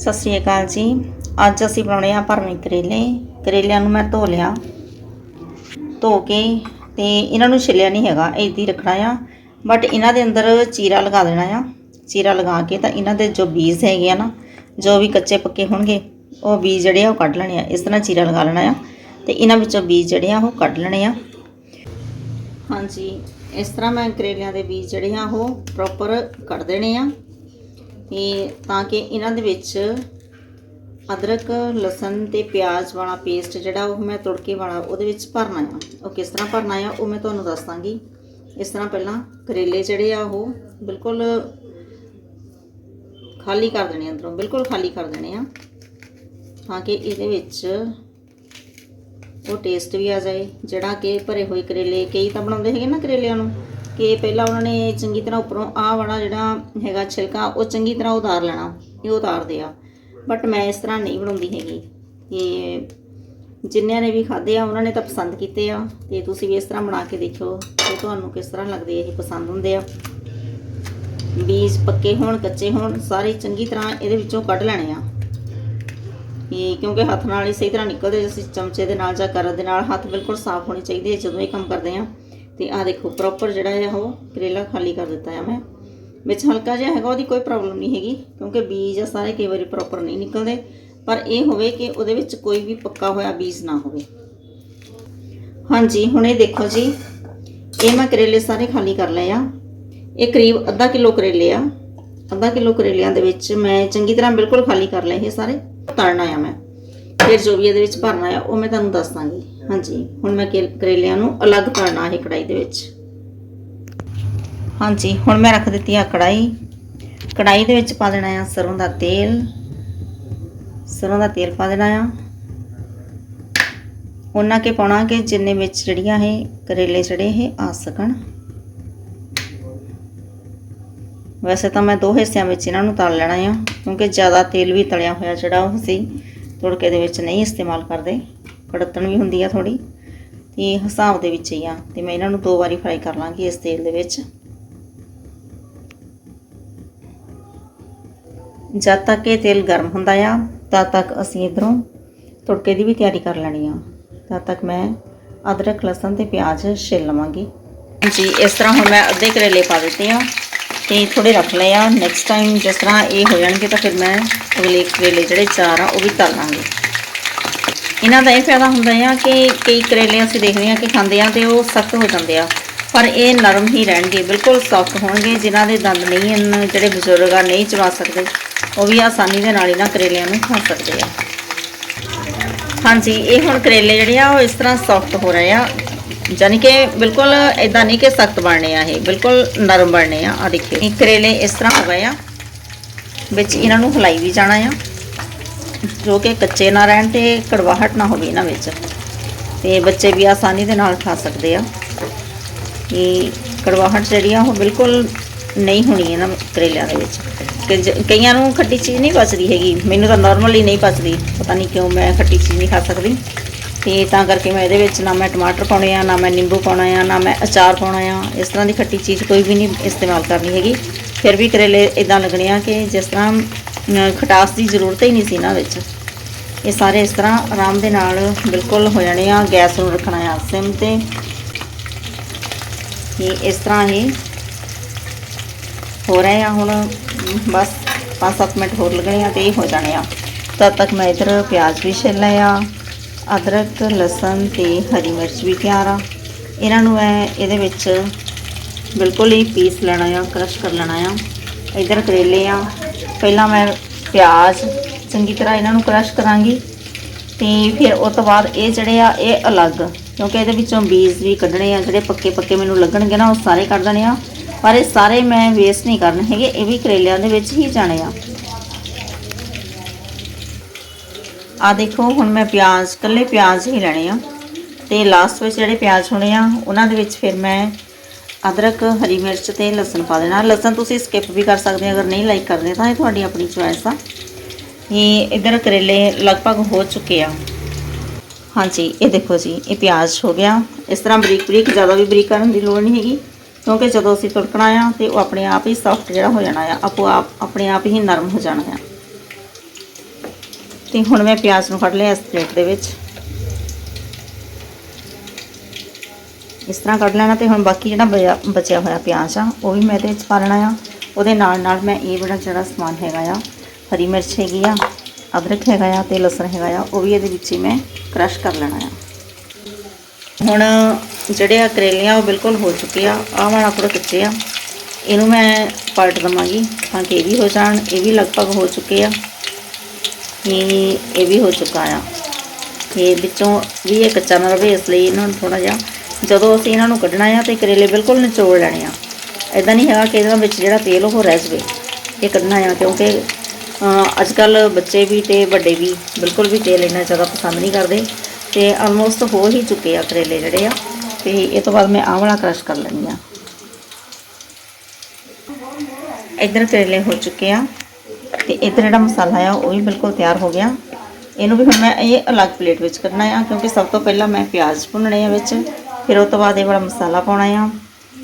ਸਤਿ ਸ੍ਰੀ ਅਕਾਲ ਜੀ। ਅੱਜ ਅਸੀਂ ਬਣਾਉਣੇ ਆ ਭਰਵੇਂ ਕਰੇਲੇ। ਕਰੇਲਿਆਂ ਨੂੰ ਮੈਂ ਧੋ ਲਿਆ। ਧੋ ਕੇ ਤੇ ਇਹਨਾਂ ਨੂੰ ਛਿੱਲਿਆ ਨਹੀਂ ਹੈਗਾ ਏਦਾਂ ਹੀ ਰੱਖਣਾ ਆ। ਬਟ ਇਹਨਾਂ ਦੇ ਅੰਦਰ ਚੀਰਾ ਲਗਾ ਦੇਣਾ ਆ। ਚੀਰਾ ਲਗਾ ਕੇ ਤਾਂ ਇਹਨਾਂ ਦੇ ਜੋ ਬੀਜ ਹੈਗੇ ਆ ਨਾ, ਜੋ ਵੀ ਕੱਚੇ ਪੱਕੇ ਹੋਣਗੇ, ਉਹ ਬੀਜ ਜਿਹੜੇ ਆ ਉਹ ਕੱਢ ਲੈਣੇ ਆ। ਇਸ ਤਰ੍ਹਾਂ ਚੀਰਾ ਲਗਾ ਲੈਣਾ ਆ ਤੇ ਇਹਨਾਂ ਵਿੱਚੋਂ ਬੀਜ ਜਿਹੜੇ ਆ ਉਹ ਕੱਢ ਲੈਣੇ ਆ। ਹਾਂਜੀ, ਇਸ ਤਰ੍ਹਾਂ ਮੈਂ ਕਰੇਲਿਆਂ ਦੇ ਬੀਜ ਜਿਹੜੇ ਆ ਉਹ ਪ੍ਰੋਪਰ ਕੱਢ ਦੇਣੇ ਆ। ਤੇ ਤਾਂ ਕਿ ਇਹਨਾਂ ਦੇ ਵਿੱਚ ਅਦਰਕ, ਲਸਣ ਤੇ ਪਿਆਜ਼ ਵਾਲਾ ਪੇਸਟ ਜਿਹੜਾ ਉਹ ਮੈਂ ਤੁੜਕੇ ਵਾਲਾ ਉਹਦੇ ਵਿੱਚ ਭਰਨਾ ਆ। ਉਹ ਕਿਸ ਤਰ੍ਹਾਂ ਭਰਨਾ ਆ, ਉਹ ਮੈਂ ਤੁਹਾਨੂੰ ਦੱਸ ਦਾਂਗੀ ਇਸ ਤਰ੍ਹਾਂ ਪਹਿਲਾਂ ਕਰੇਲੇ ਜਿਹੜੇ ਆ ਉਹ ਬਿਲਕੁਲ ਖਾਲੀ ਕਰ ਦੇਣੇ ਆ ਅੰਦਰੋਂ, ਬਿਲਕੁਲ ਖਾਲੀ ਕਰ ਦੇਣੇ ਆ, ਤਾਂ ਕਿ ਇਹਦੇ ਵਿੱਚ ਉਹ ਟੇਸਟ ਵੀ ਆ ਜਾਏ। ਜਿਹੜਾ ਕਿ ਭਰੇ ਹੋਏ ਕਰੇਲੇ, ਕਈ ਤਾਂ ਬਣਾਉਂਦੇ ਹੈਗੇ ਨਾ ਕਰੇਲਿਆਂ ਨੂੰ। ਕਿ ਪਹਿਲਾਂ ਉਹਨਾਂ ਨੇ ਚੰਗੀ ਤਰ੍ਹਾਂ ਉੱਪਰੋਂ ਆਹ ਵਾਲਾ ਜਿਹੜਾ ਹੈਗਾ ਛਿਲਕਾ, ਉਹ ਚੰਗੀ ਤਰ੍ਹਾਂ ਉਤਾਰ ਲੈਣਾ, ਇਹ ਉਤਾਰਦੇ ਆ। ਬਟ ਮੈਂ ਇਸ ਤਰ੍ਹਾਂ ਨਹੀਂ ਬਣਾਉਂਦੀ ਹੈਗੀ। ਇਹ ਜਿੰਨਿਆਂ ਨੇ ਵੀ ਖਾਦੇ ਆ, ਉਹਨਾਂ ਨੇ ਤਾਂ ਪਸੰਦ ਕੀਤੇ ਆ। ਤੇ ਤੁਸੀਂ ਵੀ ਇਸ ਤਰ੍ਹਾਂ ਬਣਾ ਕੇ ਦੇਖਿਓ ਤੇ ਤੁਹਾਨੂੰ ਕਿਸ ਤਰ੍ਹਾਂ ਲੱਗਦੇ ਇਹ ਪਸੰਦ ਹੁੰਦੇ ਆ। ਬੀਜ ਪੱਕੇ ਹੋਣ, ਕੱਚੇ ਹੋਣ, ਸਾਰੇ ਚੰਗੀ ਤਰ੍ਹਾਂ ਇਹਦੇ ਵਿੱਚੋਂ ਕੱਢ ਲੈਣੇ ਆ। ਇਹ ਕਿਉਂਕਿ ਹੱਥ ਨਾਲ ਹੀ ਸਹੀ ਤਰ੍ਹਾਂ ਨਿਕਲਦੇ ਜੇ ਅਸੀਂ ਚਮਚੇ ਦੇ ਨਾਲ ਜਾਂ ਕਰਦ ਦੇ ਨਾਲ, ਹੱਥ ਬਿਲਕੁਲ ਸਾਫ਼ ਹੋਣੇ ਚਾਹੀਦੇ ਆ ਜਦੋਂ ਇਹ ਕੰਮ ਕਰਦੇ ਆ। ਤੇ ਆਹ ਦੇਖੋ ਪ੍ਰੋਪਰ ਜਿਹੜਾ ਹੈ ਉਹ ਕਰੇਲਾ ਖਾਲੀ ਕਰ ਦਿੱਤਾ ਆ ਮੈਂ। ਵਿੱਚ ਹਲਕਾ ਜਿਹਾ ਹੈਗਾ, ਉਹਦੀ ਕੋਈ ਪ੍ਰੋਬਲਮ ਨਹੀਂ ਹੈਗੀ, ਕਿਉਂਕਿ ਬੀਜ ਆ ਸਾਰੇ ਕਈ ਵਾਰੀ ਪ੍ਰੋਪਰ ਨਹੀਂ ਨਿਕਲਦੇ। ਪਰ ਇਹ ਹੋਵੇ ਕਿ ਉਹਦੇ ਵਿੱਚ ਕੋਈ ਵੀ ਪੱਕਾ ਹੋਇਆ ਬੀਜ ਨਾ ਹੋਵੇ। ਹਾਂਜੀ, ਹੁਣ ਇਹ ਦੇਖੋ ਜੀ, ਇਹ ਮੈਂ ਕਰੇਲੇ ਸਾਰੇ ਖਾਲੀ ਕਰ ਲਏ ਆ। ਇਹ ਕਰੀਬ ਅੱਧਾ ਕਿਲੋ ਕਰੇਲੇ ਆ। ਅੱਧਾ ਕਿਲੋ ਕਰੇਲਿਆਂ ਦੇ ਵਿੱਚ ਮੈਂ ਚੰਗੀ ਤਰ੍ਹਾਂ ਬਿਲਕੁਲ ਖਾਲੀ ਕਰ ਲਏ ਇਹ ਸਾਰੇ, ਤਲਣਾ ਆ ਮੈਂ। ਫਿਰ ਜੋ ਵੀ ਇਹਦੇ ਵਿੱਚ ਭਰਨਾ ਆ, ਉਹ ਮੈਂ ਤੁਹਾਨੂੰ ਦੱਸ ਦਾਂਗੀ ਹਾਂਜੀ, ਹੁਣ ਮੈਂ ਕੇ- ਕਰੇਲਿਆਂ ਨੂੰ ਅਲੱਗ ਤਲਣਾ ਹੈ ਕੜਾਈ ਦੇ ਵਿੱਚ। ਹਾਂਜੀ, ਹੁਣ ਮੈਂ ਰੱਖ ਦਿੱਤੀ ਆ ਕੜਾਈ ਕੜਾਈ ਦੇ ਵਿੱਚ ਪਾ ਦੇਣਾ ਆ ਸਰੋਂ ਦਾ ਤੇਲ। ਸਰੋਂ ਦਾ ਤੇਲ ਪਾ ਦੇਣਾ ਆ। ਉਹਨਾਂ ਕੇ ਪਾਉਣਾ ਕਿ ਜਿੰਨੇ ਵਿੱਚ ਜਿਹੜੀਆਂ ਇਹ ਕਰੇਲੇ ਜਿਹੜੇ ਇਹ ਆ ਸਕਣ। ਵੈਸੇ ਤਾਂ ਮੈਂ ਦੋ ਹਿੱਸਿਆਂ ਵਿੱਚ ਇਹਨਾਂ ਨੂੰ ਤਲ ਲੈਣਾ ਆ, ਕਿਉਂਕਿ ਜ਼ਿਆਦਾ ਤੇਲ ਵੀ ਤਲਿਆ ਹੋਇਆ ਜਿਹੜਾ ਉਹ ਸੀ। ਤੁੜਕੇ ਦੇ ਵਿੱਚ ਨਹੀਂ ਇਸਤੇਮਾਲ ਕਰਦੇ, ਕੜਤਣ ਵੀ ਹੁੰਦੀ ਆ ਥੋੜੀ ਤੇ ਹਿਸਾਬ ਦੇ ਵਿੱਚ ਹੀ ਆ, ਤੇ ਮੈਂ ਇਹਨਾਂ ਨੂੰ ਦੋ ਵਾਰੀ ਫਰਾਈ ਕਰ ਲਾਂਗੀ ਇਸ ਤੇਲ ਦੇ ਵਿੱਚ। ਜਦ ਤੱਕ ਇਹ ਤੇਲ ਗਰਮ ਹੁੰਦਾ ਆ, ਤਦ ਤੱਕ ਅਸੀਂ ਇਧਰੋਂ ਤੁੜਕੇ ਦੀ ਵੀ ਤਿਆਰੀ ਕਰ ਲੈਣੀ ਆ। ਤਦ ਤੱਕ ਮੈਂ ਅਦਰਕ, ਲਸਣ ਤੇ ਪਿਆਜ਼ ਛਿੱਲ ਲਵਾਂਗੀ। ਜੀ, ਇਸ ਤਰ੍ਹਾਂ ਹੁਣ ਮੈਂ ਅੱਧੇ ਕਰੇਲੇ ਪਾ ਦਿੱਤੇ ਆ। ਤੇ ਥੋੜੇ ਰੱਖ ਲਏ ਆ। ਨੈਕਸਟ ਟਾਈਮ ਜਿਸ ਤਰ੍ਹਾਂ ਇਹ ਹੋ ਜਾਣਗੇ ਤਾਂ ਫਿਰ ਮੈਂ ਅਗਲੇ ਕਰੇਲੇ ਜਿਹੜੇ ਚਾਰ ਆ, ਉਹ ਵੀ ਤਲ ਲਾਂਗੇ। ਇਹਨਾਂ ਦਾ ਇਹ ਫਾਇਦਾ ਹੁੰਦਾ ਆ ਕਿ ਕਈ ਕਰੇਲੇ ਅਸੀਂ ਦੇਖਦੇ ਆ ਕਿ ਖਾਂਦੇ ਆ ਤੇ ਉਹ ਸਖਤ ਹੋ ਜਾਂਦੇ ਆ। ਪਰ ਇਹ ਨਰਮ ਹੀ ਰਹਿਣਗੇ, ਬਿਲਕੁਲ ਸੌਫਟ ਹੋਣਗੇ। ਜਿਨ੍ਹਾਂ ਦੇ ਦੰਦ ਨਹੀਂ ਹਨ, ਜਿਹੜੇ ਬਜ਼ੁਰਗ ਆ, ਨਹੀਂ ਚਬਾ ਸਕਦੇ, ਉਹ ਵੀ ਆਸਾਨੀ ਦੇ ਨਾਲ ਇਹਨਾਂ ਕਰੇਲਿਆਂ ਨੂੰ ਖਾ ਸਕਦੇ ਆ। ਹਾਂਜੀ, ਇਹ ਹੁਣ ਕਰੇਲੇ ਜਿਹੜੇ ਆ, ਉਹ ਇਸ ਤਰ੍ਹਾਂ ਸੌਫਟ ਹੋ ਰਹੇ ਆ। ਯਾਨੀ ਕਿ ਬਿਲਕੁਲ ਇਦਾਂ ਨਹੀਂ ਕਿ ਸਖਤ ਬਣਨੇ ਆ ਇਹ, ਬਿਲਕੁਲ ਨਰਮ ਬਣਨੇ ਆ। ਆ ਦੇਖਿਓ, ਇਹ ਕਰੇਲੇ ਇਸ ਤਰ੍ਹਾਂ ਹੋ ਗਏ ਆ। ਵਿੱਚ ਇਹਨਾਂ ਨੂੰ ਹਲਾਈ ਵੀ ਜਾਣਾ ਆ, ਜੋ ਕਿ ਕੱਚੇ ਨਾ ਰਹਿਣ ਤੇ ਕੜਵਾਹਟ ਨਾ ਹੋਵੇ ਇਹਨਾਂ ਵਿੱਚ। ਤੇ ਬੱਚੇ ਵੀ ਆਸਾਨੀ ਦੇ ਨਾਲ ਖਾ ਸਕਦੇ ਆ। ਇਹ ਕੜਵਾਹਟ ਜਿਹੜੀ ਆ, ਉਹ ਬਿਲਕੁਲ ਨਹੀਂ ਹੋਣੀ ਇਹਨਾਂ ਕਰੇਲਿਆਂ ਦੇ ਵਿੱਚ। ਕਿ ਜ- ਕਈਆਂ ਨੂੰ ਖੱਟੀ ਚੀਜ਼ ਨਹੀਂ ਪਚਦੀ ਹੈਗੀ। ਮੈਨੂੰ ਤਾਂ ਨਾਰਮਲੀ ਨਹੀਂ ਪਚਦੀ ਪਤਾ ਨਹੀਂ ਕਿਉਂ ਮੈਂ ਖੱਟੀ ਚੀਜ਼ ਨਹੀਂ ਖਾ ਸਕਦੀ। ਤੇ ਤਾਂ ਕਰਕੇ ਮੈਂ ਇਹਦੇ ਵਿੱਚ ਨਾ ਮੈਂ ਟਮਾਟਰ ਪਾਉਣੇ ਆ, ਨਾ ਮੈਂ ਨਿੰਬੂ ਪਾਉਣਾ ਆ, ਨਾ ਮੈਂ ਅਚਾਰ ਪਾਉਣਾ ਆ। ਇਸ ਤਰ੍ਹਾਂ ਦੀ ਖੱਟੀ ਚੀਜ਼ ਕੋਈ ਵੀ ਨਹੀਂ ਇਸਤੇਮਾਲ ਕਰਨੀ ਹੈਗੀ। ਫਿਰ ਵੀ ਕਰੇਲੇ ਇਦਾਂ ਲੱਗਣੇ ਆ ਕਿ ਜਿਸ ਤਰ੍ਹਾਂ ਖਟਾਸ ਦੀ ਜ਼ਰੂਰਤ ਹੀ ਨਹੀਂ ਸੀ ਇਹਨਾਂ ਵਿੱਚ। ਇਹ ਸਾਰੇ ਇਸ ਤਰ੍ਹਾਂ ਆਰਾਮ ਦੇ ਨਾਲ ਬਿਲਕੁਲ ਹੋ ਜਾਣੇ ਆ, ਗੈਸ ਨੂੰ ਰੱਖਣਾ ਆ, ਸਿਮ ਤੇ। ਇਹ ਇਸ ਤਰ੍ਹਾਂ ਹੀ ਹੋ ਰਹੇ ਆ ਹੁਣ, ਬਸ 5-7 ਮਿੰਟ ਹੋਰ ਲੱਗਣੇ ਆ ਤੇ ਇਹ ਹੋ ਜਾਣੇ ਆ। ਤਦ ਤੱਕ ਮੈਂ ਇਧਰ ਪਿਆਜ਼ ਵੀ ਛਿੱਲ ਲਿਆ ਅਦਰਕ, ਲਸਣ ਤੇ ਹਰੀ ਮਿਰਚ ਵੀ ਤਿਆਰ ਆ। ਇਹਨਾਂ ਨੂੰ ਮੈਂ ਇਹਦੇ ਵਿੱਚ ਬਿਲਕੁਲ ਹੀ ਪੀਸ ਲੈਣਾ ਆ, ਕ੍ਰਸ਼ ਕਰ ਲੈਣਾ ਆ। ਇਧਰ ਕਰੇਲੇ ਆ। ਪਹਿਲਾਂ ਮੈਂ ਪਿਆਜ਼ ਚੰਗੀ ਤਰ੍ਹਾਂ ਇਹਨਾਂ ਨੂੰ ਕ੍ਰਸ਼ ਕਰਾਂਗੀ ਤੇ ਫਿਰ ਉਸ ਤੋਂ ਬਾਅਦ ਇਹ ਜਿਹੜੇ ਆ, ਇਹ ਅਲੱਗ। ਕਿਉਂਕਿ ਇਹਦੇ ਵਿੱਚੋਂ ਬੀਜ ਵੀ ਕੱਢਣੇ ਆ, ਜਿਹੜੇ ਪੱਕੇ ਪੱਕੇ ਮੈਨੂੰ ਲੱਗਣਗੇ ਨਾ, ਉਹ ਸਾਰੇ ਕੱਢ ਦੇਣੇ ਆ। ਪਰ ਇਹ ਸਾਰੇ ਮੈਂ ਵੇਸਟ ਨਹੀਂ ਕਰਨੇ ਹੈਗੇ, ਇਹ ਵੀ ਕਰੇਲਿਆਂ ਦੇ ਵਿੱਚ ਹੀ ਜਾਣੇ ਆ। ਆ ਦੇਖੋ, ਹੁਣ ਮੈਂ ਪਿਆਜ਼ ਕੱਲੇ ਪਿਆਜ਼ ਹੀ ਲੈਣੇ ਆ। ਤੇ ਲਾਸਟ ਵਿੱਚ ਜਿਹੜੇ ਪਿਆਜ਼ ਹੋਣੇ ਆ, ਉਹਨਾਂ ਦੇ ਵਿੱਚ ਫਿਰ ਮੈਂ ਅਦਰਕ, ਹਰੀ ਮਿਰਚ ਤੇ ਲਸਣ ਪਾ ਦੇਣਾ। ਲਸਣ ਤੁਸੀਂ ਸਕਿਪ ਵੀ ਕਰ ਸਕਦੇ ਅਗਰ ਨਹੀਂ ਲਾਈਕ ਕਰਦੇ ਤਾਂ ਇਹ ਤੁਹਾਡੀ ਆਪਣੀ ਚੁਆਇਸ ਆ। ਇਹ ਇਧਰ ਕਰੇਲੇ ਲਗਭਗ ਹੋ ਚੁੱਕੇ ਆ। ਹਾਂਜੀ, ਇਹ ਦੇਖੋ ਜੀ, ਇਹ ਪਿਆਜ਼ ਹੋ ਗਿਆ। ਇਸ ਤਰ੍ਹਾਂ ਬਰੀਕ ਬਰੀਕ, ਜ਼ਿਆਦਾ ਵੀ ਬਰੀਕ ਕਰਨ ਦੀ ਲੋੜ ਨਹੀਂ ਹੈਗੀ। ਕਿਉਂਕਿ ਜਦੋਂ ਅਸੀਂ ਤੜਕਣਾ ਆ ਤੇ ਉਹ ਆਪਣੇ ਆਪ ਹੀ ਸੌਫਟ ਜਿਹੜਾ ਹੋ ਜਾਣਾ ਆ ਆਪੋ ਆਪ ਆਪਣੇ ਆਪ ਹੀ ਨਰਮ ਹੋ ਜਾਣਾ ਆ। ਤੇ ਹੁਣ ਮੈਂ ਪਿਆਜ਼ ਨੂੰ ਕੱਢ ਲਿਆ ਇਸ ਪਲੇਟ ਦੇ ਵਿੱਚ। ਇਸ ਤਰ੍ਹਾਂ ਕੱਢ ਲੈਣਾ ਤੇ ਹੁਣ ਬਾਕੀ ਜਿਹੜਾ ਬਚਿਆ- ਬਚਿਆ ਹੋਇਆ ਪਿਆਜ਼ ਆ, ਉਹ ਵੀ ਮੈਂ ਇਹਦੇ ਵਿੱਚ ਪਾ ਲੈਣਾ ਆ। ਉਹਦੇ ਨਾਲ ਨਾਲ ਮੈਂ ਇਹ ਜਿਹੜਾ ਜਿਹੜਾ ਸਮਾਨ ਹੈਗਾ ਆ, ਹਰੀ ਮਿਰਚ ਹੈਗੀ ਆ, ਅਦਰਕ ਹੈਗਾ ਆ ਤੇ ਲਸਣ ਹੈਗਾ ਆ, ਉਹ ਵੀ ਇਹਦੇ ਵਿੱਚ ਹੀ ਮੈਂ ਕ੍ਰਸ਼ ਕਰ ਲੈਣਾ ਆ। ਹੁਣ ਜਿਹੜੇ ਆ ਕਰੇਲੇ ਆ, ਉਹ ਬਿਲਕੁਲ ਹੋ ਚੁੱਕੇ ਆ, ਆਹ ਵਾਲਾ ਥੋੜਾ ਕੱਚੇ ਆ। ਇਹਨੂੰ ਮੈਂ ਪਲਟ ਦਵਾਂਗੀ ਤਾਂ ਕਿ ਇਹ ਵੀ ਹੋ ਜਾਣ, ਇਹ ਵੀ ਲਗਭਗ ਹੋ ਚੁੱਕੇ ਆ। ਇਹ ਇਹ ਵੀ ਹੋ ਚੁੱਕਾ ਆ। ਤੇ ਵਿੱਚੋਂ ਵੀ ਇਹ ਕੱਚਾ ਨਾ ਰਵੇ, ਇਸ ਲਈ ਇਹਨਾਂ ਨੂੰ ਥੋੜਾ ਜਿਹਾ ਜਦੋਂ ਅਸੀਂ ਇਹਨਾਂ ਨੂੰ ਕੱਢਣਾ ਆ ਤੇ ਕਰੇਲੇ ਬਿਲਕੁਲ ਨਿਚੋੜ ਲੈਣੇ ਆ। ਐਦਾਂ ਨਹੀਂ ਹੈਗਾ ਕਿ ਇਹਨਾਂ ਵਿੱਚ ਜਿਹੜਾ ਤੇਲ ਉਹ ਰਹਿ ਜਵੇ, ਇਹ ਕੱਢਣਾ ਆ, ਕਿਉਂਕਿ ਅੱਜ ਕੱਲ ਬੱਚੇ ਵੀ ਤੇ ਵੱਡੇ ਵੀ ਬਿਲਕੁਲ ਵੀ ਤੇਲ ਇੰਨਾ ਜ਼ਿਆਦਾ ਪਸੰਦ ਨਹੀਂ ਕਰਦੇ ਤੇ ਆਲਮੋਸਟ ਹੋ ਹੀ ਚੁੱਕੇ ਆ ਕਰੇਲੇ ਜਿਹੜੇ ਆ। ਤੇ ਇਹ ਤੋਂ ਬਾਅਦ ਮੈਂ ਆਹ ਵਾਲਾ ਕ੍ਰਸ਼ ਕਰ ਲੈਂਦੀ ਆ। ਇੱਧਰ ਕਰੇਲੇ ਹੋ ਚੁੱਕੇ ਆ। ਤੇ ਇੱਧਰ ਜਿਹੜਾ ਮਸਾਲਾ ਆ, ਉਹ ਵੀ ਬਿਲਕੁਲ ਤਿਆਰ ਹੋ ਗਿਆ। ਇਹਨੂੰ ਵੀ ਹੁਣ ਮੈਂ ਇਹ ਅਲੱਗ ਪਲੇਟ ਵਿੱਚ ਕੱਢਣਾ ਆ, ਕਿਉਂਕਿ ਸਭ ਤੋਂ ਪਹਿਲਾਂ ਮੈਂ ਪਿਆਜ਼ ਭੁੰਨਣੇ ਆ ਵਿੱਚ, ਫਿਰ ਉਸ ਤੋਂ ਬਾਅਦ ਇਹ ਵਾਲਾ ਮਸਾਲਾ ਪਾਉਣਾ ਆ,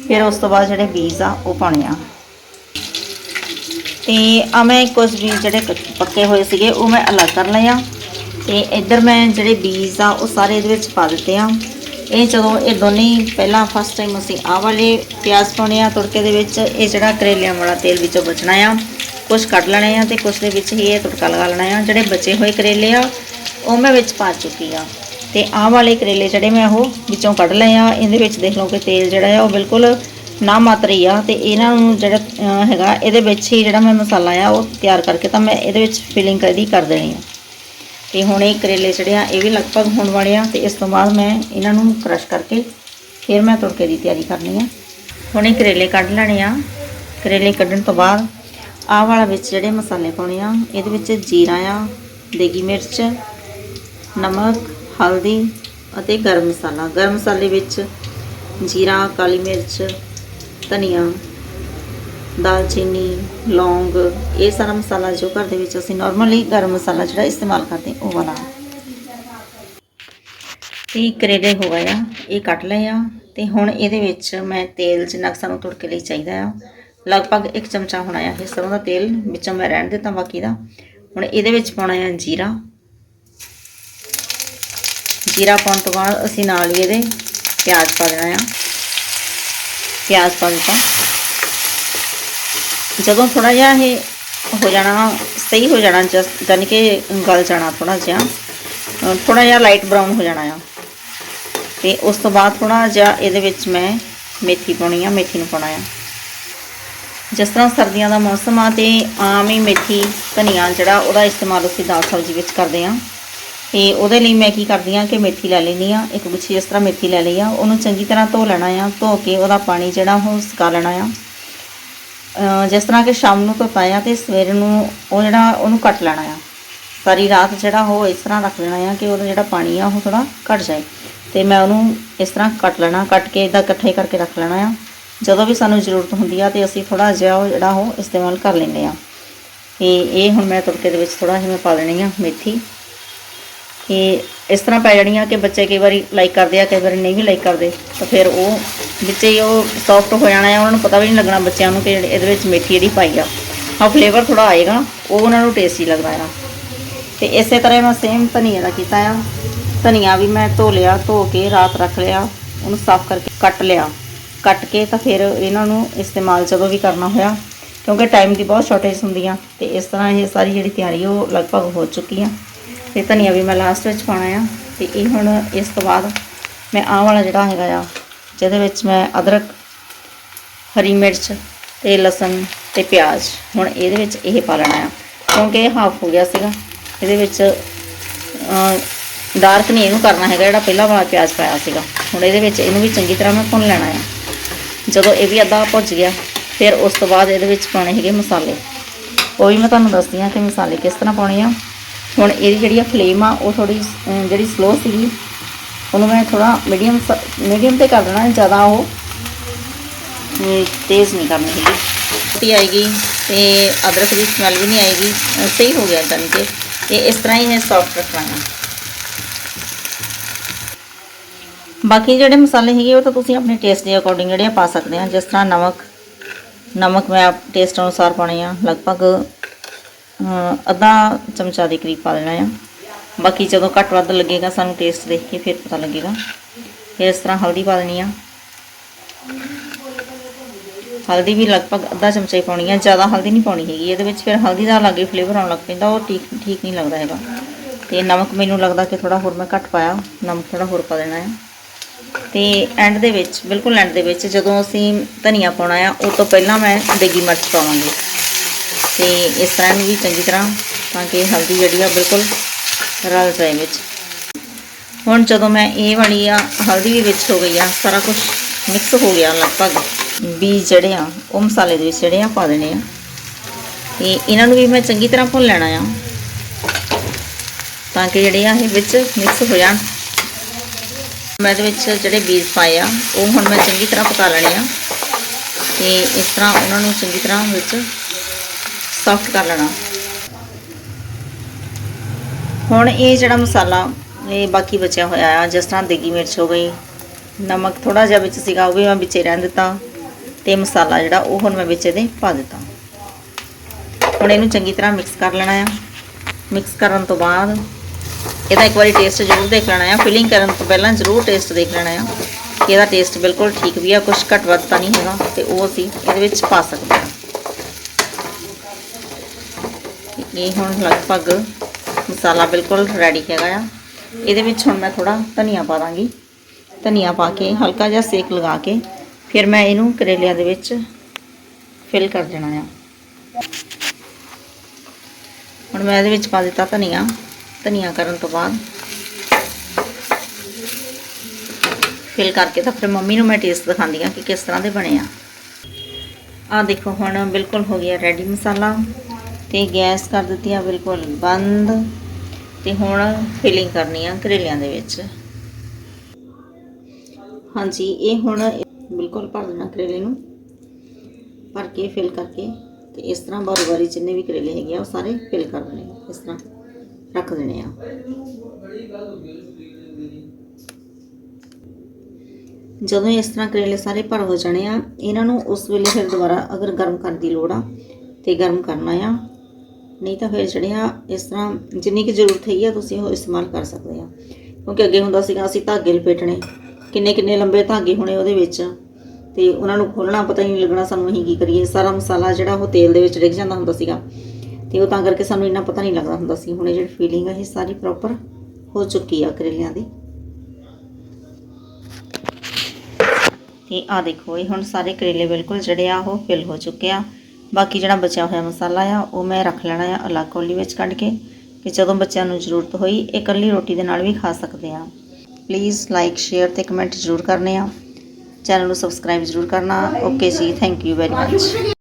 ਫਿਰ ਉਸ ਤੋਂ ਬਾਅਦ ਜਿਹੜੇ ਬੀਜ ਆ, ਉਹ ਪਾਉਣੇ ਆ। ਤੇ ਆ ਮੈਂ ਕੁਝ ਬੀਜ ਜਿਹੜੇ ਪੱਕੇ ਹੋਏ ਸੀਗੇ, ਉਹ ਮੈਂ ਅਲੱਗ ਕਰ ਲਏ ਆ। ਤੇ ਇੱਧਰ ਮੈਂ ਜਿਹੜੇ ਬੀਜ ਆ, ਉਹ ਸਾਰੇ ਇਹਦੇ ਵਿੱਚ ਪਾ ਦਿੱਤੇ ਆ। ਇਹ ਜਦੋਂ ਇਹ ਦੋਨੇ ਪਹਿਲਾਂ ਫਸਟ ਟਾਈਮ ਅਸੀਂ ਆਹ ਵਾਲੇ ਪਿਆਜ਼ ਪਾਉਣੇ ਆ, ਤੜਕੇ ਦੇ ਵਿੱਚ, ਇਹ ਜਿਹੜਾ ਕਰੇਲਿਆਂ ਵਾਲਾ ਤੇਲ ਵਿੱਚੋਂ ਬਚਣਾ ਆ ਕੁਝ ਕੱਢ ਲੈਣੇ ਆ ਤੇ ਕੁਝ ਦੇ ਵਿੱਚ ਹੀ ਇਹ ਤੁੜਕਾ ਲਗਾ ਲੈਣਾ ਆ। ਜਿਹੜੇ ਬਚੇ ਹੋਏ ਕਰੇਲੇ ਆ, ਉਹ ਮੈਂ ਵਿੱਚ ਪਾ ਚੁੱਕੀ ਆ। ਤੇ ਆਹ ਵਾਲੇ ਕਰੇਲੇ ਜਿਹੜੇ ਮੈਂ ਉਹ ਵਿੱਚੋਂ ਕੱਢ ਲਏ ਆ। ਇਹਦੇ ਵਿੱਚ ਦੇਖ ਲਓ ਕਿ ਤੇਲ ਜਿਹੜਾ ਆ, ਉਹ ਬਿਲਕੁਲ ਨਾ ਮਾਤਰ ਹੀ ਆ। ਤੇ ਇਹਨਾਂ ਨੂੰ ਜਿਹੜਾ ਹੈਗਾ, ਇਹਦੇ ਵਿੱਚ ਹੀ ਜਿਹੜਾ ਮੈਂ ਮਸਾਲਾ ਆ, ਉਹ ਤਿਆਰ ਕਰਕੇ ਤਾਂ ਮੈਂ ਇਹਦੇ ਵਿੱਚ ਫਿਲਿੰਗ ਇਹਦੀ ਕਰ ਦੇਣੀ ਆ। ਤੇ ਹੁਣ ਇਹ ਕਰੇਲੇ ਜਿਹੜੇ ਆ, ਇਹ ਵੀ ਲਗਭਗ ਹੋਣ ਵਾਲੇ ਆ ਤੇ ਇਸ ਤੋਂ ਬਾਅਦ ਮੈਂ ਇਹਨਾਂ ਨੂੰ ਕ੍ਰਸ਼ ਕਰਕੇ ਫਿਰ ਮੈਂ ਤੁੜਕੇ ਦੀ ਤਿਆਰੀ ਕਰਨੀ ਆ। ਹੁਣ ਇਹ ਕਰੇਲੇ ਕੱਢ ਲੈਣੇ ਆ। ਕਰੇਲੇ ਕੱਢਣ ਤੋਂ ਬਾਅਦ ਆਹ ਵਾਲਾ ਵਿੱਚ ਜਿਹੜੇ ਮਸਾਲੇ ਪਾਉਣੇ ਆ, ਇਹਦੇ ਵਿੱਚ ਜੀਰਾ ਆ, ਦੇਗੀ ਮਿਰਚ, ਨਮਕ, ਹਲਦੀ ਅਤੇ ਗਰਮ ਮਸਾਲਾ। ਗਰਮ ਮਸਾਲੇ ਵਿੱਚ ਜੀਰਾ, ਕਾਲੀ ਮਿਰਚ, ਧਨੀਆ, ਦਾਲਚੀਨੀ, ਲੌਂਗ, ਇਹ ਸਾਰਾ ਮਸਾਲਾ ਜੋ ਘਰ ਦੇ ਵਿੱਚ ਅਸੀਂ ਨਾਰਮਲੀ ਗਰਮ ਮਸਾਲਾ ਜਿਹੜਾ ਇਸਤੇਮਾਲ ਕਰਦੇ ਉਹ ਵਾਲਾ। ਤੇ ਕਰੇਲੇ ਹੋ ਗਏ ਆ, ਇਹ ਕੱਟ ਲਏ ਆ ਤੇ ਹੁਣ ਇਹਦੇ ਵਿੱਚ ਮੈਂ ਤੇਲ ਜਿੰਨਾ ਕੁ ਸਾਨੂੰ ਤੁੜਕੇ ਲਈ ਚਾਹੀਦਾ ਆ। ਲਗਭਗ 1 ਚਮਚਾ ਹੋਣਾ ਆ ਇਹ ਸਰੋਂ ਦਾ ਤੇਲ, ਵਿੱਚੋਂ ਮੈਂ ਰਹਿਣ ਦਿੱਤਾ ਬਾਕੀ ਦਾ। ਹੁਣ ਇਹਦੇ ਵਿੱਚ ਪਾਉਣਾ ਆ ਜੀਰਾ। ਜੀਰਾ ਪਾਉਣ ਤੋਂ ਬਾਅਦ ਅਸੀਂ ਨਾਲ ਹੀ ਇਹਦੇ ਪਿਆਜ਼ ਪਾ ਦੇਣਾ ਆ। ਪਿਆਜ਼ ਪਾ ਦਿੱਤਾ। ਜਦੋਂ ਥੋੜਾ ਜਿਹਾ ਇਹ ਹੋ ਜਾਣਾ, ਸਹੀ ਹੋ ਜਾਣਾ, ਜਸ ਯਾਨੀ ਕਿ ਗਲ ਜਾਣਾ ਥੋੜਾ ਜਿਹਾ ਥੋੜਾ ਜਿਹਾ ਲਾਈਟ ਬਰਾਊਨ ਹੋ ਜਾਣਾ ਆ। ਤੇ ਉਸ ਤੋਂ ਬਾਅਦ ਥੋੜਾ ਜਿਹਾ ਇਹਦੇ ਵਿੱਚ ਮੈਂ ਮੇਥੀ ਪਾਉਣੀ ਆ, ਮੇਥੀ ਨੂੰ ਪਾਉਣਾ ਆ। ਜਿਸ ਤਰ੍ਹਾਂ ਸਰਦੀਆਂ ਦਾ ਮੌਸਮ ਆ ਤੇ ਆਮ ਹੀ ਮੇਥੀ, ਧਨੀਆ ਜਿਹੜਾ ਉਹਦਾ ਇਸਤੇਮਾਲ ਅਸੀਂ ਦਾਲ ਸਬਜ਼ੀ ਵਿੱਚ ਕਰਦੇ ਆ ਤੇ ਉਹਦੇ ਲਈ ਮੈਂ ਕੀ ਕਰਦੀ ਆ ਕਿ ਮੇਥੀ ਲੈ ਲੈਂਦੀ ਆ ਇੱਕ ਗੁੱਛੀ ਜਿਸ ਤਰ੍ਹਾਂ ਮੇਥੀ ਲੈ ਲਈ ਆ, ਉਹਨੂੰ ਚੰਗੀ ਤਰ੍ਹਾਂ ਧੋ ਲੈਣਾ ਆ, ਧੋ ਕੇ ਉਹਦਾ ਪਾਣੀ ਜਿਹੜਾ ਉਹ ਸੁਕਾ ਲੈਣਾ ਆ। ਜਿਸ ਤਰ੍ਹਾਂ ਕਿ ਸ਼ਾਮ ਨੂੰ ਧੋਤਾ ਆ ਤੇ ਸਵੇਰ ਨੂੰ ਉਹ ਜਿਹੜਾ ਉਹਨੂੰ ਕੱਟ ਲੈਣਾ ਆ। ਸਾਰੀ ਰਾਤ ਜਿਹੜਾ ਉਹ ਇਸ ਤਰ੍ਹਾਂ ਰੱਖ ਲੈਣਾ ਆ ਕਿ ਉਹਦਾ ਜਿਹੜਾ ਪਾਣੀ ਆ ਉਹ ਥੋੜਾ ਘਟ ਜਾਏ। ਤੇ ਮੈਂ ਉਹਨੂੰ ਇਸ ਤਰ੍ਹਾਂ ਕੱਟ ਲੈਣਾ, ਕੱਟ ਕੇ ਇਦਾਂ ਇਕੱਠੇ ਕਰਕੇ ਰੱਖ ਲੈਣਾ ਆ। ਜਦੋਂ ਵੀ ਸਾਨੂੰ ਜ਼ਰੂਰਤ ਹੁੰਦੀ ਆ ਤੇ ਅਸੀਂ ਥੋੜਾ ਜਿਹਾ ਉਹ ਜਿਹੜਾ ਉਹ ਇਸਤੇਮਾਲ ਕਰ ਲੈਂਦੇ ਆ ਤੇ ਇਹ ਹੁਣ ਮੈਂ ਤੜਕੇ ਦੇ ਵਿੱਚ ਥੋੜਾ ਜਿਹਾ ਮੈਂ ਪਾ ਲੈਣੀ ਆ ਮੇਥੀ। ਕਿ ਇਸ ਤਰ੍ਹਾਂ ਪੈ ਜਾਣੀ ਆ ਕਿ ਬੱਚੇ ਕਈ ਵਾਰੀ ਲਾਈਕ ਕਰਦੇ ਆ, ਕਈ ਵਾਰੀ ਨਹੀਂ ਵੀ ਲਾਈਕ ਕਰਦੇ। ਤਾਂ ਫਿਰ ਉਹ ਵਿੱਚ ਹੀ ਉਹ ਸੌਫਟ ਹੋ ਜਾਣਾ ਆ, ਉਹਨਾਂ ਨੂੰ ਪਤਾ ਵੀ ਨਹੀਂ ਲੱਗਣਾ ਬੱਚਿਆਂ ਨੂੰ ਕਿ ਇਹਦੇ ਵਿੱਚ ਮੇਥੀ ਇਹਦੀ ਪਾਈ ਆ। ਹਾਂ ਫਲੇਵਰ ਥੋੜਾ ਆਏਗਾ, ਉਹ ਉਹਨਾਂ ਨੂੰ ਟੇਸਟੀ ਲੱਗਦਾ ਆ। ਤੇ ਇਸੇ ਤਰ੍ਹਾਂ ਮੈਂ ਸੇਮ ਧਨੀਆ ਦਾ ਕੀਤਾ ਆ। ਧਨੀਆ ਵੀ ਮੈਂ ਧੋ ਲਿਆ, ਧੋ ਕੇ ਰਾਤ ਰੱਖ ਲਿਆ, ਉਹਨੂੰ ਸਾਫ਼ ਕਰਕੇ ਕੱਟ ਲਿਆ। ਕੱਟ ਕੇ ਤਾਂ ਫਿਰ ਇਹਨਾਂ ਨੂੰ ਇਸਤੇਮਾਲ ਜਦੋਂ ਵੀ ਕਰਨਾ ਹੋਇਆ, ਕਿਉਂਕਿ ਟਾਈਮ ਦੀ ਬਹੁਤ ਸ਼ਾਰਟੇਜ ਹੁੰਦੀ ਆ ਤੇ ਇਸ ਤਰ੍ਹਾਂ ਇਹ ਸਾਰੀ ਜਿਹੜੀ ਤਿਆਰੀ ਉਹ ਲਗਭਗ ਹੋ ਚੁੱਕੀ ਆ। ਤੇ ਧਨੀਆ ਵੀ ਮੈਂ ਲਾਸਟ ਵਿੱਚ ਪਾਉਣਾ ਆ ਤੇ ਇਹ ਹੁਣ ਇਸ ਤੋਂ ਬਾਅਦ ਮੈਂ ਆਹ ਵਾਲਾ ਜਿਹੜਾ ਹੈਗਾ ਆ, ਜਿਹਦੇ ਵਿੱਚ ਮੈਂ ਅਦਰਕ, ਹਰੀ ਮਿਰਚ ਤੇ ਲਸਣ ਤੇ ਪਿਆਜ਼ ਹੁਣ ਇਹਦੇ ਵਿੱਚ ਇਹ ਪਾ ਲੈਣਾ ਆ। ਕਿਉਂਕਿ ਇਹ ਹਾਫ ਹੋ ਗਿਆ ਸੀਗਾ, ਇਹਦੇ ਵਿੱਚ ਡਾਰਕ ਨਹੀਂ ਇਹਨੂੰ ਕਰਨਾ ਹੈਗਾ ਜਿਹੜਾ ਪਹਿਲਾਂ ਵਾਲਾ ਪਿਆਜ਼ ਪਾਇਆ ਸੀਗਾ। ਹੁਣ ਇਹਦੇ ਵਿੱਚ ਇਹਨੂੰ ਵੀ ਚੰਗੀ ਤਰ੍ਹਾਂ ਮੈਂ ਭੁੰਨ ਲੈਣਾ ਆ। ਜਦੋਂ ਇਹ ਵੀ ਅੱਧਾ ਭੁੱਜ ਗਿਆ, ਫਿਰ ਉਸ ਤੋਂ ਬਾਅਦ ਇਹਦੇ ਵਿੱਚ ਪਾਉਣੇ ਹੈਗੇ ਮਸਾਲੇ। ਉਹ ਵੀ ਮੈਂ ਤੁਹਾਨੂੰ ਦੱਸਦੀ ਹਾਂ ਕਿ ਮਸਾਲੇ ਕਿਸ ਤਰ੍ਹਾਂ ਪਾਉਣੇ ਆ। ਹੁਣ ਇਹਦੀ ਜਿਹੜੀ ਆ ਫਲੇਮ ਆ, ਉਹ ਥੋੜੀ ਜਿਹੜੀ ਸਲੋ ਸੀਗੀ, ਉਹਨੂੰ ਮੈਂ ਥੋੜਾ ਮੀਡੀਅਮ ਮੀਡੀਅਮ ਤੇ ਕਰ ਦੇਣਾ, ਜ਼ਿਆਦਾ ਉਹ ਤੇਜ਼ ਨਹੀਂ ਕਰਨੀ ਹੈਗੀ। ਟੀ ਆਏਗੀ ਤੇ ਅਦਰਕ ਦੀ ਸਮੈਲ ਵੀ ਨਹੀਂ ਆਏਗੀ ਸਹੀ ਹੋ ਗਿਆ ਜਾਣੀ ਕਿ ਇਹ ਇਸ ਤਰ੍ਹਾਂ ਹੀ ਹੈ ਸੌਫਟ ਰੱਖਣਾ ਬਾਕੀ ਜਿਹੜੇ ਮਸਾਲੇ ਹੈਗੇ ਉਹ ਤਾਂ ਤੁਸੀਂ ਆਪਣੇ ਟੇਸਟ ਦੇ ਅਕੋਰਡਿੰਗ ਜਿਹੜੇ ਆ ਪਾ ਸਕਦੇ ਆ। ਜਿਸ ਤਰ੍ਹਾਂ ਨਮਕ ਨਮਕ ਮੈਂ ਟੇਸਟ ਅਨੁਸਾਰ ਪਾਉਣੀ ਆ। ਲਗਭਗ ਅੱਧਾ ਚਮਚਾ ਦੇ ਕਰੀਬ ਪਾ ਦੇਣਾ ਆ। ਬਾਕੀ ਜਦੋਂ ਘੱਟ ਵੱਧ ਲੱਗੇਗਾ, ਸਾਨੂੰ ਟੇਸਟ ਦੇਖ ਕੇ ਫਿਰ ਪਤਾ ਲੱਗੇਗਾ। ਫਿਰ ਇਸ ਤਰ੍ਹਾਂ ਹਲਦੀ ਪਾ ਦੇਣੀ ਆ। ਹਲਦੀ ਵੀ ਲਗਭਗ ਅੱਧਾ ਚਮਚਾ ਹੀ ਪਾਉਣੀ ਆ। ਜ਼ਿਆਦਾ ਹਲਦੀ ਨਹੀਂ ਪਾਉਣੀ ਹੈਗੀ। ਇਹਦੇ ਵਿੱਚ ਫਿਰ ਹਲਦੀ ਦਾ ਲਾਗੇ ਫਲੇਵਰ ਆਉਣ ਲੱਗ ਪੈਂਦਾ, ਉਹ ਠੀਕ ਠੀਕ ਨਹੀਂ ਲੱਗਦਾ ਹੈਗਾ। ਤੇ ਨਮਕ ਮੈਨੂੰ ਲੱਗਦਾ ਕਿ ਥੋੜਾ ਹੋਰ ਮੈਂ ਘੱਟ ਪਾਇਆ। ਨਮਕ ਥੋੜਾ ਹੋਰ ਪਾ ਦੇਣਾ ਹੈ ਤੇ ਐਂਡ ਦੇ ਵਿੱਚ, ਬਿਲਕੁਲ ਐਂਡ ਦੇ ਵਿੱਚ ਜਦੋਂ ਅਸੀਂ ਧਨੀਆ ਪਾਉਣਾ ਆ, ਉਹ ਤੋਂ ਪਹਿਲਾਂ ਮੈਂ ਦੇਗੀ ਮਿਰਚ ਪਾਵਾਂਗੀ। ਤੇ ਇਸ ਤਰ੍ਹਾਂ ਨੂੰ ਵੀ ਚੰਗੀ ਤਰ੍ਹਾਂ ਤਾਂ ਕਿ ਹਲਦੀ ਜਿਹੜੀ ਆ ਬਿਲਕੁਲ ਰਲ ਜਾਏ ਵਿੱਚ। ਹੁਣ ਜਦੋਂ ਮੈਂ ਇਹ ਵਾਲੀ ਆ, ਹਲਦੀ ਵੀ ਵਿੱਚ ਹੋ ਗਈ ਆ, ਸਾਰਾ ਕੁਝ ਮਿਕਸ ਹੋ ਗਿਆ ਲਗਭਗ। ਬੀਜ ਜਿਹੜੇ ਆ, ਉਹ ਮਸਾਲੇ ਦੇ ਵਿੱਚ ਜਿਹੜੇ ਆ ਪਾ ਦੇਣੇ ਆ। ਤੇ ਇਹਨਾਂ ਨੂੰ ਵੀ ਮੈਂ ਚੰਗੀ ਤਰ੍ਹਾਂ ਭੁੰਨ ਲੈਣਾ ਆ, ਤਾਂ ਕਿ ਜਿਹੜੇ ਆ ਇਹ ਵਿੱਚ ਮਿਕਸ ਹੋ ਜਾਣ। ਮੈਂ ਇਹਦੇ ਵਿੱਚ ਜਿਹੜੇ ਬੀਜ ਪਾਏ ਆ, ਉਹ ਹੁਣ ਮੈਂ ਚੰਗੀ ਤਰ੍ਹਾਂ ਪਕਾ ਲੈਣੇ ਆ। ਤੇ ਇਸ ਤਰ੍ਹਾਂ ਉਹਨਾਂ ਨੂੰ ਚੰਗੀ ਤਰ੍ਹਾਂ ਵਿੱਚ ਸੌਫਟ ਕਰ ਲੈਣਾ। ਹੁਣ ਇਹ ਜਿਹੜਾ ਮਸਾਲਾ, ਇਹ ਬਾਕੀ ਬਚਿਆ ਹੋਇਆ ਆ, ਜਿਸ ਤਰ੍ਹਾਂ ਦੇਗੀ ਮਿਰਚ ਹੋ ਗਈ, ਨਮਕ ਥੋੜਾ ਜਿਹਾ ਵਿੱਚ ਸੀਗਾ, ਉਹ ਵੀ ਮੈਂ ਵਿੱਚੇ ਰਹਿਣ ਦਿੱਤਾ। ਤੇ ਮਸਾਲਾ ਜਿਹੜਾ, ਉਹ ਹੁਣ ਮੈਂ ਵਿੱਚ ਇਹਦੇ ਪਾ ਦਿੱਤਾ। ਹੁਣ ਇਹਨੂੰ ਚੰਗੀ ਤਰ੍ਹਾਂ ਮਿਕਸ ਕਰ ਲੈਣਾ ਆ। ਮਿਕਸ ਕਰਨ ਤੋਂ ਬਾਅਦ ਇਹਦਾ ਇੱਕ ਵਾਰੀ ਟੇਸਟ ਜ਼ਰੂਰ ਦੇਖ ਲੈਣਾ ਆ। ਫਿਲਿੰਗ ਕਰਨ ਤੋਂ ਪਹਿਲਾਂ ਜ਼ਰੂਰ ਟੇਸਟ ਦੇਖ ਲੈਣਾ ਆ ਕਿ ਇਹਦਾ ਟੇਸਟ ਬਿਲਕੁਲ ਠੀਕ ਵੀ ਆ ਕੁਝ ਘੱਟ ਵੱਧ ਤਾਂ ਨਹੀਂ ਹੈਗਾ ਤੇ ਉਹ ਅਸੀਂ ਇਹਦੇ ਵਿੱਚ ਪਾ ਸਕਦੇ ਹਾਂ ਇਹ ਹੁਣ ਲਗਭਗ ਮਸਾਲਾ ਬਿਲਕੁਲ ਰੈਡੀ ਹੈਗਾ ਆ। ਇਹਦੇ ਵਿੱਚ ਹੁਣ ਮੈਂ ਥੋੜਾ ਧਨੀਆ ਪਾ ਦਾਂਗੀ। ਧਨੀਆ ਪਾ ਕੇ ਹਲਕਾ ਜਿਹਾ ਸੇਕ ਲਗਾ ਕੇ ਫਿਰ ਮੈਂ ਇਹਨੂੰ ਕਰੇਲਿਆਂ ਦੇ ਵਿੱਚ ਫਿਲ ਕਰ ਦੇਣਾ ਆ। ਹੁਣ ਮੈਂ ਇਹਦੇ ਵਿੱਚ ਪਾ ਦਿੱਤਾ ਧਨੀਆ। ਧਨੀਆ ਕਰਨ ਤੋਂ ਬਾਅਦ ਫਿਲ ਕਰਕੇ ਤਾਂ ਫਿਰ ਮੰਮੀ ਨੂੰ ਮੈਂ ਟੇਸਟ ਦਿਖਾਉਂਦੀ ਆ ਕਿ ਕਿਸ ਤਰ੍ਹਾਂ ਦੇ ਬਣੇ ਆ। ਆ ਦੇਖੋ ਹੁਣ ਬਿਲਕੁਲ ਹੋ ਗਿਆ ਰੈਡੀ ਮਸਾਲਾ ਤੇ ਗੈਸ ਕਰ ਦਿੱਤੀ ਆ ਬਿਲਕੁਲ ਬੰਦ ਤੇ ਹੁਣ ਫਿਲਿੰਗ ਕਰਨੀ ਆ ਕਰੇਲਿਆਂ ਦੇ ਵਿੱਚ। ਹਾਂਜੀ, ਇਹ ਹੁਣ ਬਿਲਕੁਲ ਭਰ ਦੇਣਾ ਕਰੇਲੇ ਨੂੰ। ਭਰ ਕੇ ਫਿਲ ਕਰਕੇ ਤੇ ਇਸ ਤਰ੍ਹਾਂ ਬਾਰੀ ਬਾਰੀ ਜਿੰਨੇ ਵੀ ਕਰੇਲੇ ਹੈਗੇ ਆ ਉਹ ਸਾਰੇ ਫਿਲ ਕਰ ਦੇਣੇ ਇਸ ਤਰ੍ਹਾਂ। ਰੱਖ ਦੇਣੇ ਆ ਜਦੋਂ ਇਸ ਤਰ੍ਹਾਂ ਕਰੇਲੇ ਸਾਰੇ ਭਰ ਹੋ ਜਾਣੇ ਆ, ਇਹਨਾਂ ਨੂੰ ਉਸ ਵੇਲੇ ਫਿਰ ਦੁਬਾਰਾ ਅਗਰ ਗਰਮ ਕਰਨ ਦੀ ਲੋੜ ਆ ਤੇ ਗਰਮ ਕਰਨਾ ਆ, ਨਹੀਂ ਤਾਂ ਫਿਰ ਜਿਹੜੇ ਆ ਇਸ ਤਰ੍ਹਾਂ ਜਿੰਨੀ ਕਿ ਜ਼ਰੂਰਤ ਹੈਗੀ ਆ, ਤੁਸੀਂ ਉਹ ਇਸਤੇਮਾਲ ਕਰ ਸਕਦੇ ਆ। ਕਿਉਂਕਿ ਅੱਗੇ ਹੁੰਦਾ ਸੀਗਾ, ਅਸੀਂ ਧਾਗੇ ਲਪੇਟਣੇ, ਕਿੰਨੇ ਕਿੰਨੇ ਲੰਬੇ ਧਾਗੇ ਹੋਣੇ ਉਹਦੇ ਵਿੱਚ, ਤੇ ਉਹਨਾਂ ਨੂੰ ਖੋਲਣਾ ਪਤਾ ਹੀ ਨਹੀਂ ਲੱਗਣਾ ਸਾਨੂੰ ਅਸੀਂ ਕੀ ਕਰੀਏ। ਸਾਰਾ ਮਸਾਲਾ ਜਿਹੜਾ ਉਹ ਤੇਲ ਦੇ ਵਿੱਚ ਡਿੱਗ ਜਾਂਦਾ ਹੁੰਦਾ ਸੀਗਾ। ਤੇ ਉਹ ਤਾਂ ਕਰਕੇ ਸਾਨੂੰ ਇੰਨਾ ਪਤਾ ਨਹੀਂ ਲੱਗਦਾ ਹੁੰਦਾ ਸੀ। ਹੁਣ ਇਹ ਜਿਹੜੀ ਫੀਲਿੰਗ ਆ, ਇਹ ਸਾਰੀ ਪ੍ਰੋਪਰ ਹੋ ਚੁੱਕੀ ਆ ਕਰੇਲਿਆਂ ਦੀ। ਤੇ ਆ ਦੇਖੋ, ਇਹ ਹੁਣ ਸਾਰੇ ਕਰੇਲੇ ਬਿਲਕੁਲ ਜਿਹੜੇ ਆ, ਉਹ ਫਿਲ ਹੋ ਚੁੱਕੇ ਆ। ਬਾਕੀ ਜਿਹੜਾ ਬਚਿਆ ਹੋਇਆ ਮਸਾਲਾ ਆ, ਉਹ ਮੈਂ ਰੱਖ ਲੈਣਾ ਆ ਅਲੱਗ ਕੌਲੀ ਵਿੱਚ ਕੱਢ ਕੇ। ਕਿ ਜਦੋਂ ਬੱਚਿਆਂ ਨੂੰ ਜ਼ਰੂਰਤ ਹੋਈ ਇਹ ਇਕੱਲੀ ਰੋਟੀ ਦੇ ਨਾਲ ਵੀ ਖਾ ਸਕਦੇ ਆ। ਪਲੀਜ਼ ਲਾਈਕ ਸ਼ੇਅਰ ਤੇ ਕਮੈਂਟ ਜ਼ਰੂਰ ਕਰਨੇ ਆ। ਚੈਨਲ ਨੂੰ ਸਬਸਕ੍ਰਾਈਬ ਜ਼ਰੂਰ ਕਰਨਾ। ਓਕੇ ਜੀ ਥੈਂਕ ਯੂ ਵੈਰੀ ਮਚ